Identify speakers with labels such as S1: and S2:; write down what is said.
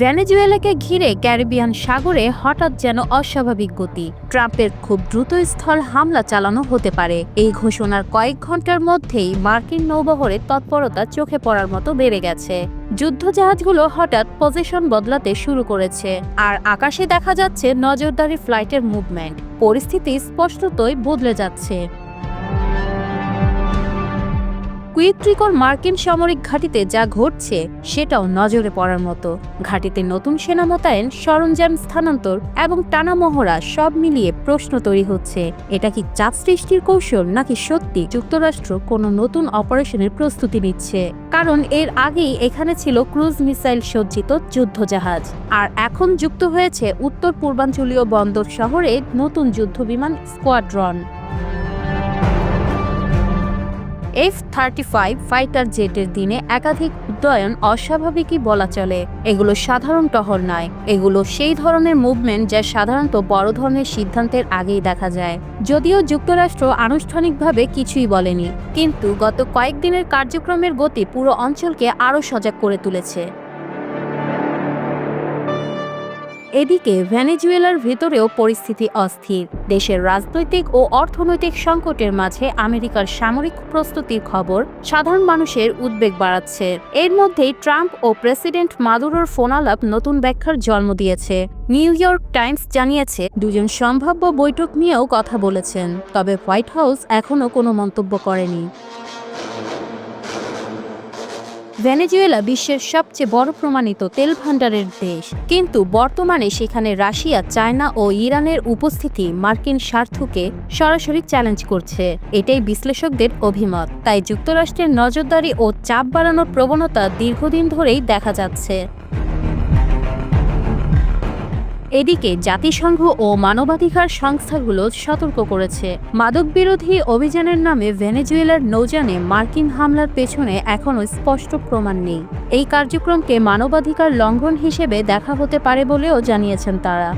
S1: ভেনেজুয়েলাকে ঘিরে ক্যারিবিয়ান সাগরে হঠাৎ যেন অস্বাভাবিক গতি। ট্রাম্পের খুব দ্রুত স্থল হামলা চালানো হতে পারে। এই ঘোষণার কয়েক ঘণ্টার মধ্যেই মার্কিন নৌবহরের তৎপরতা চোখে পড়ার মতো বেড়ে গেছে। যুদ্ধজাহাজগুলো হঠাৎ পজিশন বদলাতে শুরু করেছে, আর আকাশে দেখা যাচ্ছে নজরদারি ফ্লাইটের মুভমেন্ট। পরিস্থিতি স্পষ্টতই বদলে যাচ্ছে। কুইত্রিকর মার্কিন সামরিক ঘাঁটিতে যা ঘটছে, সেটাও নজরে পড়ার মতো। ঘাঁটিতে নতুন সেনা মোতায়েন, সরঞ্জাম স্থানান্তর এবং টানা মহড়া সব মিলিয়ে প্রশ্ন তৈরি হচ্ছে, এটা কি চাপ সৃষ্টির কৌশল নাকি সত্যি যুক্তরাষ্ট্র কোনো নতুন অপারেশনের প্রস্তুতি নিচ্ছে? কারণ এর আগেই এখানে ছিল ক্রুজ মিসাইল সজ্জিত যুদ্ধজাহাজ, আর এখন যুক্ত হয়েছে উত্তর পূর্বাঞ্চলীয় বন্দর শহরে নতুন যুদ্ধবিমান squadron. F thirty five fighter জেটের দিনে একাধিক উড্ডয়ন অস্বাভাবিকই বলা চলে। এগুলো সাধারণ টহল নয়। এগুলো সেই ধরনের মুভমেন্ট যা সাধারণত বড় ধরনের সিদ্ধান্তের আগেই দেখা যায়। যদিও যুক্তরাষ্ট্র আনুষ্ঠানিকভাবে কিছুই বলেনি। কিন্তু গত কয়েকদিনের কার্যক্রমের গতি পুরো অঞ্চলকে আরও সজাগ করে তুলেছে। এদিকে ভেনেজুয়েলার ভেতরেও পরিস্থিতি অস্থির। দেশের রাজনৈতিক ও অর্থনৈতিক সংকটের মাঝে আমেরিকার সামরিক প্রস্তুতির খবর সাধারণ মানুষের উদ্বেগ বাড়াচ্ছে। এর মধ্যেই ট্রাম্প ও প্রেসিডেন্ট মাদুরোর ফোনালাপ নতুন ব্যাখ্যার জন্ম দিয়েছে। নিউ ইয়র্ক টাইমস জানিয়েছে, দুজন সম্ভাব্য বৈঠক নিয়েও কথা বলেছেন, তবে হোয়াইট হাউস এখনও কোনো মন্তব্য করেনি। ভেনেজুয়েলা বিশ্বের সবচেয়ে বড় প্রমাণিত তেল ভাণ্ডারের দেশ। কিন্তু বর্তমানে সেখানে রাশিয়া, চায়না ও ইরানের উপস্থিতি মার্কিন স্বার্থকে সরাসরি চ্যালেঞ্জ করছে। এটাই বিশ্লেষকদের অভিমত। তাই যুক্তরাষ্ট্রের নজরদারি ও চাপ বাড়ানোর প্রবণতা দীর্ঘদিন ধরেই দেখা যাচ্ছে। এদিকে জাতিসংঘ ও মানবাধিকার সংস্থাগুলো সতর্ক করেছে। মাদক বিরোধী অভিযানের নামে ভেনেজুয়েলার নৌজানে মার্কিন হামলার পেছনে এখনও স্পষ্ট প্রমাণ নেই। এই কার্যক্রমকে মানবাধিকার লঙ্ঘন হিসেবে দেখা হতে পারে বলেও জানিয়েছেন তারা।